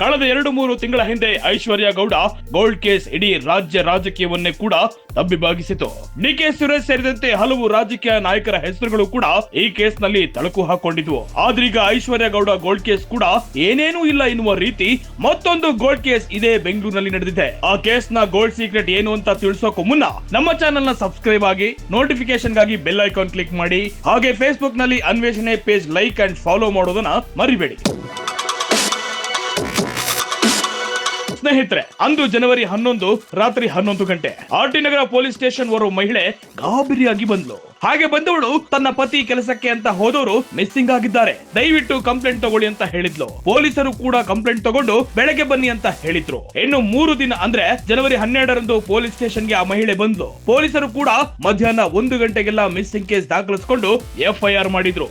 ಕಳೆದ ಎರಡು ಮೂರು ತಿಂಗಳ ಹಿಂದೆ ಐಶ್ವರ್ಯ ಗೌಡ ಗೋಲ್ಡ್ ಕೇಸ್ ಇಡೀ ರಾಜ್ಯ ರಾಜಕೀಯವನ್ನೇ ಕೂಡ ತಬ್ಬಿಬಾಗಿಸಿತು ಡಿಕೆ ಸುರೇಶ್ ಸೇರಿದಂತೆ ಹಲವು ರಾಜಕೀಯ ನಾಯಕರ ಹೆಸರುಗಳು ಕೂಡ ಈ ಕೇಸ್ನಲ್ಲಿ ತಳಕು ಹಾಕೊಂಡಿದ್ವು. ಆದ್ರೀಗ ಐಶ್ವರ್ಯ ಗೌಡ ಗೋಲ್ಡ್ ಕೇಸ್ ಕೂಡ ಏನೇನೂ ಇಲ್ಲ ಎನ್ನುವ ರೀತಿ ಮತ್ತೊಂದು ಗೋಲ್ಡ್ ಕೇಸ್ ಇದೇ ಬೆಂಗಳೂರಿನಲ್ಲಿ ನಡೆದಿದೆ. ಆ ಕೇಸ್ನ ಗೋಲ್ಡ್ ಸೀಕ್ರೆಟ್ ಏನು ಅಂತ ತಿಳಿಸೋಕು ಮುನ್ನ ನಮ್ಮ ಚಾನೆಲ್ನ ಸಬ್ಸ್ಕ್ರೈಬ್ ಆಗಿ ನೋಟಿಫಿಕೇಶನ್ಗಾಗಿ ಬೆಲ್ ಐಕಾನ್ ಕ್ಲಿಕ್ ಮಾಡಿ, ಹಾಗೆ ಫೇಸ್ಬುಕ್ನಲ್ಲಿ ಅನ್ವೇಷಣೆ ಪೇಜ್ ಲೈಕ್ ಅಂಡ್ ಫಾಲೋ ಮಾಡೋದನ್ನ ಮರಿಬೇಡಿ. ಸ್ನೇಹಿತರೆ, ಅಂದು ಜನವರಿ ಹನ್ನೊಂದು, ರಾತ್ರಿ ಹನ್ನೊಂದು ಗಂಟೆ ಆರ್ಟಿ ನಗರ ಪೊಲೀಸ್ ಸ್ಟೇಷನ್ ಓರ್ವ ಮಹಿಳೆ ಗಾಬರಿಯಾಗಿ ಬಂದ್ಲು. ಹಾಗೆ ಬಂದವಳು ತನ್ನ ಪತಿ ಕೆಲಸಕ್ಕೆ ಅಂತ ಹೋದವರು ಮಿಸ್ಸಿಂಗ್ ಆಗಿದ್ದಾರೆ. ದಯವಿಟ್ಟು ಕಂಪ್ಲೇಂಟ್ ತಗೊಳ್ಳಿ ಅಂತ ಹೇಳಿದ್ಲು. ಪೊಲೀಸರು ಕೂಡ ಕಂಪ್ಲೇಂಟ್ ತಗೊಂಡು ಬೆಳಗ್ಗೆ ಬನ್ನಿ ಅಂತ ಹೇಳಿದ್ರು. ಇನ್ನು ಮೂರು ದಿನ ಅಂದ್ರೆ ಜನವರಿ ಹನ್ನೆರಡರಂದು ಪೊಲೀಸ್ ಸ್ಟೇಷನ್ಗೆ ಆ ಮಹಿಳೆ ಬಂದ್ಲು. ಪೊಲೀಸರು ಕೂಡ ಮಧ್ಯಾಹ್ನ ಒಂದು ಗಂಟೆಗೆಲ್ಲ ಮಿಸ್ಸಿಂಗ್ ಕೇಸ್ ದಾಖಲಿಸಿಕೊಂಡು ಎಫ್ಐಆರ್ ಮಾಡಿದ್ರು.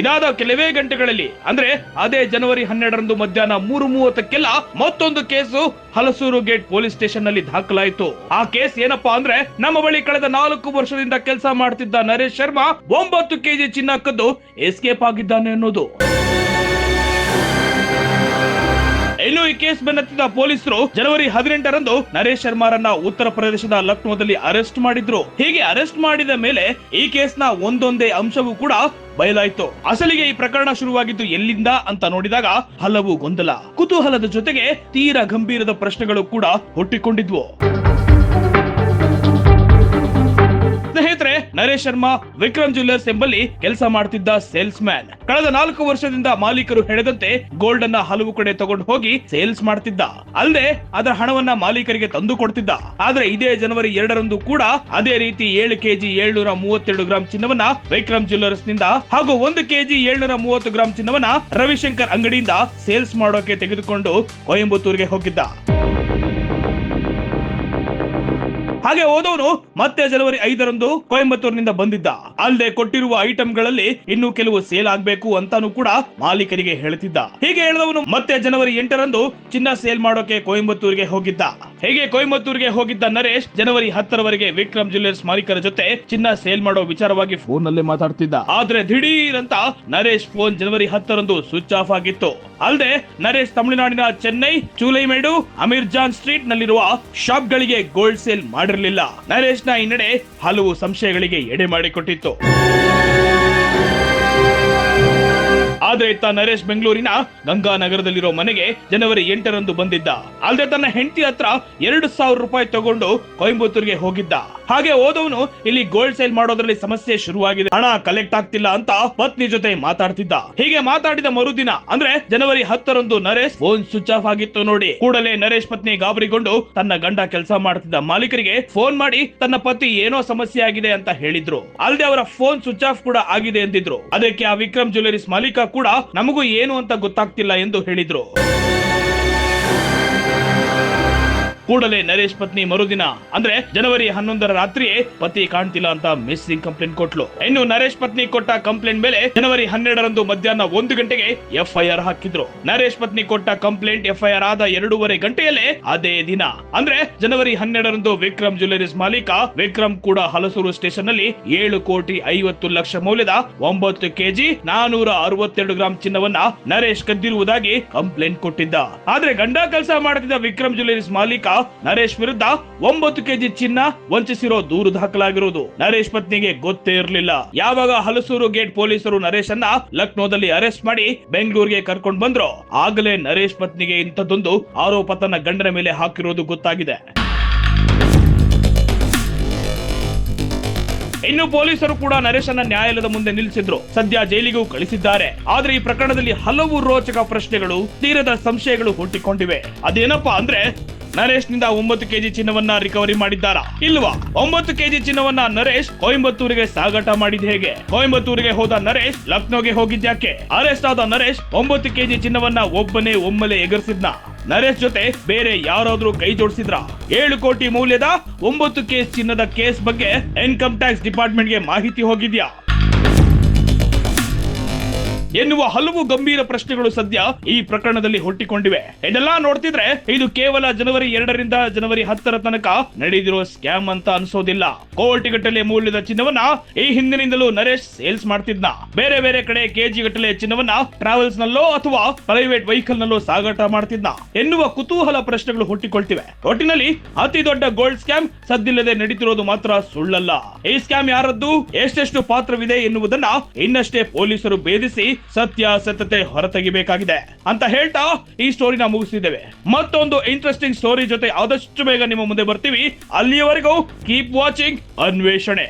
ಇದಾದ ಕೆಲವೇ ಗಂಟೆಗಳಲ್ಲಿ, ಅಂದ್ರೆ ಅದೇ ಜನವರಿ ಹನ್ನೆರಡರಂದು ಮಧ್ಯಾಹ್ನ ಮೂರು ಮೂವತ್ತಕ್ಕೆಲ್ಲ ಮತ್ತೊಂದು ಕೇಸು ಹಲಸೂರು ಗೇಟ್ ಪೊಲೀಸ್ ಸ್ಟೇಷನ್ನಲ್ಲಿ ದಾಖಲಾಯಿತು. ಆ ಕೇಸ್ ಏನಪ್ಪಾ ಅಂದ್ರೆ ನಮ್ಮ ಬಳಿ ಕಳೆದ ನಾಲ್ಕು ವರ್ಷದಿಂದ ಕೆಲಸ ಮಾಡ್ತಿದ್ದ ನರೇಶ್ ಶರ್ಮಾ ಒಂಬತ್ತು ಕೆಜಿ ಚಿನ್ನ ಕದ್ದು ಎಸ್ಕೇಪ್ ಆಗಿದ್ದಾನೆ ಅನ್ನೋದು. ಇನ್ನು ಈ ಕೇಸ್ ಬೆನ್ನತ್ತಿದ ಪೊಲೀಸರು ಜನವರಿ ಹದಿನೆಂಟರಂದು ನರೇಶ್ ಶರ್ಮಾರನ್ನ ಉತ್ತರ ಪ್ರದೇಶದ ಲಕ್ನೋದಲ್ಲಿ ಅರೆಸ್ಟ್ ಮಾಡಿದ್ರು. ಹೀಗೆ ಅರೆಸ್ಟ್ ಮಾಡಿದ ಮೇಲೆ ಈ ಕೇಸ್ನ ಒಂದೊಂದೇ ಅಂಶವೂ ಕೂಡ ಬಯಲಾಯಿತು. ಅಸಲಿಗೆ ಈ ಪ್ರಕರಣ ಶುರುವಾಗಿದ್ದು ಎಲ್ಲಿಂದ ಅಂತ ನೋಡಿದಾಗ ಹಲವು ಗೊಂದಲ. ಕುತೂಹಲದ ಜೊತೆಗೆ ತೀರಾ ಗಂಭೀರದ ಪ್ರಶ್ನೆಗಳು ಕೂಡ ಹುಟ್ಟಿಕೊಂಡಿದ್ವು. ನರೇಶ್ ಶರ್ಮಾ, ವಿಕ್ರಮ್ ಜ್ಯುವೆಲ್ಲರ್ಸ್ ಎಂಬಲ್ಲಿ ಕೆಲಸ ಮಾಡ್ತಿದ್ದ ಸೇಲ್ಸ್ ಮ್ಯಾನ್ ಕಳೆದ ನಾಲ್ಕು ವರ್ಷದಿಂದ ಮಾಲೀಕರು ಹೇಳದಂತೆ ಗೋಲ್ಡ್ ಅನ್ನ ಹಲವು ಕಡೆ ತಗೊಂಡು ಹೋಗಿ ಸೇಲ್ಸ್ ಮಾಡ್ತಿದ್ದ. ಅಲ್ಲದೆ ಅದರ ಹಣವನ್ನ ಮಾಲೀಕರಿಗೆ ತಂದು ಕೊಡ್ತಿದ್ದ. ಆದ್ರೆ ಇದೇ ಜನವರಿ ಎರಡರಂದು ಕೂಡ ಅದೇ ರೀತಿ ಏಳು ಕೆಜಿ ಏಳ್ನೂರ ಮೂವತ್ತೆರಡು ಗ್ರಾಂ ಚಿನ್ನವನ್ನ ವಿಕ್ರಮ್ ಜ್ಯುವೆಲ್ಲರ್ಸ್ನಿಂದ ಹಾಗೂ ಒಂದು ಕೆಜಿ ಏಳ್ನೂರ ಮೂವತ್ತು ಗ್ರಾಂ ಚಿನ್ನವನ್ನ ರವಿಶಂಕರ್ ಅಂಗಡಿಯಿಂದ ಸೇಲ್ಸ್ ಮಾಡೋಕೆ ತೆಗೆದುಕೊಂಡು ಕೊಯಂಬತ್ತೂರಿಗೆ ಹೋಗಿದ್ದ. ಹಾಗೆ ಹೋದವನು ಮತ್ತೆ ಜನವರಿ ಐದರಂದು ಕೊಯಂಬತ್ತೂರಿನಿಂದ ಬಂದಿದ್ದ. ಅಲ್ಲದೆ ಕೊಟ್ಟಿರುವ ಐಟಂಗಳಲ್ಲಿ ಇನ್ನು ಕೆಲವು ಸೇಲ್ ಆಗ್ಬೇಕು ಅಂತಾನು ಕೂಡ ಮಾಲೀಕರಿಗೆ ಹೇಳುತ್ತಿದ್ದ ಹೀಗೆ ಹೇಳಿದವನು ಮತ್ತೆ ಜನವರಿ ಎಂಟರಂದು ಚಿನ್ನ ಸೇಲ್ ಮಾಡೋಕೆ ಕೊಯಂಬತ್ತೂರಿಗೆ ಹೋಗಿದ್ದ. ಹೀಗೆ ಕೊಯಮತ್ತೂರಿಗೆ ಹೋಗಿದ್ದ ನರೇಶ್ ಜನವರಿ ಹತ್ತರವರೆಗೆ ವಿಕ್ರಮ್ ಜ್ಯುವೆಲ್ಲರ್ಸ್ ಮಾಲೀಕರ ಜೊತೆ ಚಿನ್ನ ಸೇಲ್ ಮಾಡೋ ವಿಚಾರವಾಗಿ ಫೋನ್ನಲ್ಲಿ ಮಾತಾಡ್ತಿದ್ದ. ಆದ್ರೆ ದಿಢೀರ್ ಅಂತ ನರೇಶ್ ಫೋನ್ ಜನವರಿ ಹತ್ತರಂದು ಸ್ವಿಚ್ ಆಫ್ ಆಗಿತ್ತು. ಅಲ್ಲದೆ ನರೇಶ್ ತಮಿಳುನಾಡಿನ ಚೆನ್ನೈ, ಚೂಲೈಮೇಡು, ಅಮೀರ್ ಜಾನ್ ಸ್ಟ್ರೀಟ್ ನಲ್ಲಿರುವ ಶಾಪ್ ಗಳಿಗೆ ಗೋಲ್ಡ್ ಸೇಲ್ ಮಾಡಿರಲಿಲ್ಲ. ನರೇಶ್ನ ಈ ನಡೆ ಹಲವು ಸಂಶಯಗಳಿಗೆ ಎಡೆ ಮಾಡಿಕೊಟ್ಟಿತ್ತು. ಆದ್ರೆ ಇತ್ತ ನರೇಶ್ ಬೆಂಗಳೂರಿನ ಗಂಗಾನಗರದಲ್ಲಿರೋ ಮನೆಗೆ ಜನವರಿ ಎಂಟರಂದು ಬಂದಿದ್ದ. ಅಲ್ಲದೆ ತನ್ನ ಹೆಂಡತಿ ಹತ್ರ ಎರಡು ಸಾವಿರ ರೂಪಾಯಿ ತಗೊಂಡು ಕೊಯಂಬತ್ತೂರಿಗೆ ಹೋಗಿದ್ದ. ಹಾಗೆ ಹೋದವನು ಇಲ್ಲಿ ಗೋಲ್ಡ್ ಸೇಲ್ ಮಾಡೋದ್ರಲ್ಲಿ ಸಮಸ್ಯೆ ಶುರುವಾಗಿದೆ. ಹಣ ಕಲೆಕ್ಟ್ ಆಗ್ತಿಲ್ಲ ಅಂತ ಪತ್ನಿ ಜೊತೆ ಮಾತಾಡ್ತಿದ್ದ. ಹೀಗೆ ಮಾತಾಡಿದ ಮರುದಿನ, ಅಂದ್ರೆ ಜನವರಿ ಹತ್ತರಂದು ನರೇಶ್ ಫೋನ್ ಸ್ವಿಚ್ ಆಫ್ ಆಗಿತ್ತು ನೋಡಿ. ಕೂಡಲೇ ನರೇಶ್ ಪತ್ನಿ ಗಾಬರಿಗೊಂಡು ತನ್ನ ಗಂಡ ಕೆಲಸ ಮಾಡ್ತಿದ್ದ ಮಾಲೀಕರಿಗೆ ಫೋನ್ ಮಾಡಿ ತನ್ನ ಪತಿ ಏನೋ ಸಮಸ್ಯೆ ಆಗಿದೆ ಅಂತ ಹೇಳಿದ್ರು. ಅಲ್ಲದೆ ಅವರ ಫೋನ್ ಸ್ವಿಚ್ ಆಫ್ ಕೂಡ ಆಗಿದೆ ಎಂದಿದ್ರು ಅದಕ್ಕೆ ಆ ವಿಕ್ರಮ್ ಜ್ಯುವೆಲರೀಸ್ ಮಾಲೀಕ ಕೂಡ ನಮಗೂ ಏನು ಅಂತ ಗೊತ್ತಾಗ್ತಿಲ್ಲ ಎಂದು ಹೇಳಿದ್ರು. ಕೂಡಲೇ ನರೇಶ್ ಪತ್ನಿ ಮರುದಿನ, ಅಂದ್ರೆ ಜನವರಿ ಹನ್ನೊಂದರ ರಾತ್ರಿಯೇ ಪತಿ ಕಾಣ್ತಿಲ್ಲ ಅಂತ ಮಿಸ್ಸಿಂಗ್ ಕಂಪ್ಲೇಂಟ್ ಕೊಟ್ಲು. ಇನ್ನು ನರೇಶ್ ಪತ್ನಿ ಕೊಟ್ಟ ಕಂಪ್ಲೇಂಟ್ ಮೇಲೆ ಜನವರಿ ಹನ್ನೆರಡರಂದು ಮಧ್ಯಾಹ್ನ ಒಂದು ಗಂಟೆಗೆ ಎಫ್ಐಆರ್ ಹಾಕಿದ್ರು. ನರೇಶ್ ಪತ್ನಿ ಕೊಟ್ಟ ಕಂಪ್ಲೇಂಟ್ ಎಫ್ಐಆರ್ ಆದ ಎರಡೂವರೆ ಗಂಟೆಯಲ್ಲೇ ಅದೇ ದಿನ. ಅಂದ್ರೆ ಜನವರಿ ಹನ್ನೆರಡರಂದು ವಿಕ್ರಮ್ ಜ್ಯುವೆಲರೀಸ್ ಮಾಲೀಕ, ವಿಕ್ರಮ್ ಕೂಡ ಹಲಸೂರು ಸ್ಟೇಷನ್ನಲ್ಲಿ ಏಳು ಕೋಟಿ ಐವತ್ತು ಲಕ್ಷ ಮೌಲ್ಯದ ಒಂಬತ್ತು ಕೆಜಿ ನಾನೂರ ಅರವತ್ತೆರಡು ಗ್ರಾಂ ಚಿನ್ನವನ್ನ ನರೇಶ್ ಕದ್ದಿರುವುದಾಗಿ ಕಂಪ್ಲೇಂಟ್ ಕೊಟ್ಟಿದ್ದ. ಆದ್ರೆ ಗಂಡ ಕೆಲಸ ಮಾಡುತ್ತಿದ್ದ ವಿಕ್ರಮ್ ಜ್ಯುವೆಲರೀಸ್ ಮಾಲೀಕ ನರೇಶ್ ವಿರುದ್ಧ ಒಂಬತ್ತು ಕೆಜಿ ಚಿನ್ನ ವಂಚಿಸಿರೋ ದೂರು ದಾಖಲಾಗಿರುವುದು. ನರೇಶ್ ಪತ್ನಿಗೆ ಗೊತ್ತೇ ಇರಲಿಲ್ಲ. ಯಾವಾಗ ಹಲಸೂರು ಗೇಟ್ ಪೊಲೀಸರು ನರೇಶ್ ಅನ್ನ ಲಕ್ನೋದಲ್ಲಿ ಅರೆಸ್ಟ್ ಮಾಡಿ ಬೆಂಗಳೂರಿಗೆ ಕರ್ಕೊಂಡು ಬಂದ್ರು, ಆಗಲೇ ನರೇಶ್ ಪತ್ನಿಗೆ ಇಂಥದ್ದೊಂದು ಆರೋಪ ತನ್ನ ಗಂಡನ ಮೇಲೆ ಹಾಕಿರೋದು ಗೊತ್ತಾಗಿದೆ. ಇನ್ನು ಪೊಲೀಸರು ಕೂಡ ನರೇಶನ್ನ ನ್ಯಾಯಾಲಯದ ಮುಂದೆ ನಿಲ್ಲಿಸಿದ್ರು. ಸದ್ಯ ಜೈಲಿಗೂ ಕಳಿಸಿದ್ದಾರೆ. ಆದ್ರೆ ಈ ಪ್ರಕರಣದಲ್ಲಿ ಹಲವು ರೋಚಕ ಪ್ರಶ್ನೆಗಳು, ತೀರದ ಸಂಶಯಗಳು ಹುಟ್ಟಿಕೊಂಡಿವೆ. ಅದೇನಪ್ಪಾ ಅಂದ್ರೆ ನರೇಶ್ನಿಂದ ಒಂಬತ್ತು ಕೆಜಿ ಚಿನ್ನವನ್ನ ರಿಕವರಿ ಮಾಡಿದ್ದಾರಾ? ಇಲ್ವಾ? ಒಂಬತ್ತು ಕೆಜಿ ಚಿನ್ನವನ್ನ ನರೇಶ್ ಕೊಯಂಬತ್ತೂರಿಗೆ ಸಾಗಾಟ ಮಾಡಿದ ಹೇಗೆ? ಕೊಯಂಬತ್ತೂರಿಗೆ ಹೋದ ನರೇಶ್ ಲಕ್ನೋಗೆ ಹೋಗಿದ್ಯಾಕೆ ಅರೆಸ್ಟ್ ಆದ ನರೇಶ್ ಒಂಬತ್ತು ಕೆಜಿ ಚಿನ್ನವನ್ನ ಒಬ್ಬನೇ ಒಮ್ಮೆಲೆ ಎಗರಿಸಿದ್ನ? ನರೇಶ್ ಜೊತೆ ಬೇರೆ ಯಾರಾದ್ರೂ ಕೈ ಜೋಡಿಸಿದ್ರ? ಏಳು ಕೋಟಿ ಮೌಲ್ಯದ ಒಂಬತ್ತು ಕೇಸ್ ಚಿನ್ನದ ಕೇಸ್ ಬಗ್ಗೆ ಇನ್ಕಮ್ ಟ್ಯಾಕ್ಸ್ ಡಿಪಾರ್ಟ್ಮೆಂಟ್ಗೆ ಮಾಹಿತಿ ಹೋಗಿದ್ಯಾ? ಎನ್ನುವ ಹಲವು ಗಂಭೀರ ಪ್ರಶ್ನೆಗಳು ಸದ್ಯ ಈ ಪ್ರಕರಣದಲ್ಲಿ ಹುಟ್ಟಿಕೊಂಡಿವೆ. ಇದೆಲ್ಲ ನೋಡ್ತಿದ್ರೆ ಇದು ಕೇವಲ ಜನವರಿ ಎರಡರಿಂದ ಜನವರಿ ಹತ್ತರ ತನಕ ನಡೆದಿರೋ ಸ್ಕ್ಯಾಮ್ ಅಂತ ಅನ್ಸೋದಿಲ್ಲ. ಕೋಟಿ ಗಟ್ಟಲೆ ಮೌಲ್ಯದ ಚಿನ್ನವನ್ನ ಈ ಹಿಂದಿನಿಂದಲೂ ನರೇಶ್ ಸೇಲ್ಸ್ ಮಾಡ್ತಿದ್ನ. ಬೇರೆ ಬೇರೆ ಕಡೆ ಕೆಜಿ ಗಟ್ಟಲೆ ಚಿನ್ನವನ್ನ ಟ್ರಾವೆಲ್ಸ್ ನಲ್ಲೋ ಅಥವಾ ಪ್ರೈವೇಟ್ ವೆಹಿಕಲ್ ನಲ್ಲೋ ಸಾಗಾಟ ಮಾಡ್ತಿದ್ನ. ಎನ್ನುವ ಕುತೂಹಲ ಪ್ರಶ್ನೆಗಳು ಹುಟ್ಟಿಕೊಳ್ತಿವೆ. ಒಟ್ಟಿನಲ್ಲಿ ಅತಿ ದೊಡ್ಡ ಗೋಲ್ಡ್ ಸ್ಕ್ಯಾಮ್ ಸದ್ದಿಲ್ಲದೆ ನಡೀತಿರೋದು ಮಾತ್ರ ಸುಳ್ಳಲ್ಲ. ಈ ಸ್ಕ್ಯಾಮ್ ಯಾರದ್ದು, ಎಷ್ಟೆಷ್ಟು ಪಾತ್ರವಿದೆ ಎನ್ನುವುದನ್ನ ಇನ್ನಷ್ಟೇ ಪೊಲೀಸರು ಭೇದಿಸಿ ಸತ್ಯಾಸತ್ಯತೆ ಹೊರತೆಗಿಬೇಕಾಗಿದೆ ಅಂತ ಹೇಳ್ತಾ ಈ ಸ್ಟೋರಿನ ಮುಗಿಸಿದ್ದೇವೆ ಮತ್ತೊಂದು ಇಂಟ್ರೆಸ್ಟಿಂಗ್ ಸ್ಟೋರಿ ಜೊತೆ ಆದಷ್ಟು ಬೇಗ ನಿಮ್ಮ ಮುಂದೆ ಬರ್ತೀವಿ. ಅಲ್ಲಿಯವರೆಗೂ ಕೀಪ್ ವಾಚಿಂಗ್ ಅನ್ವೇಷಣೆ.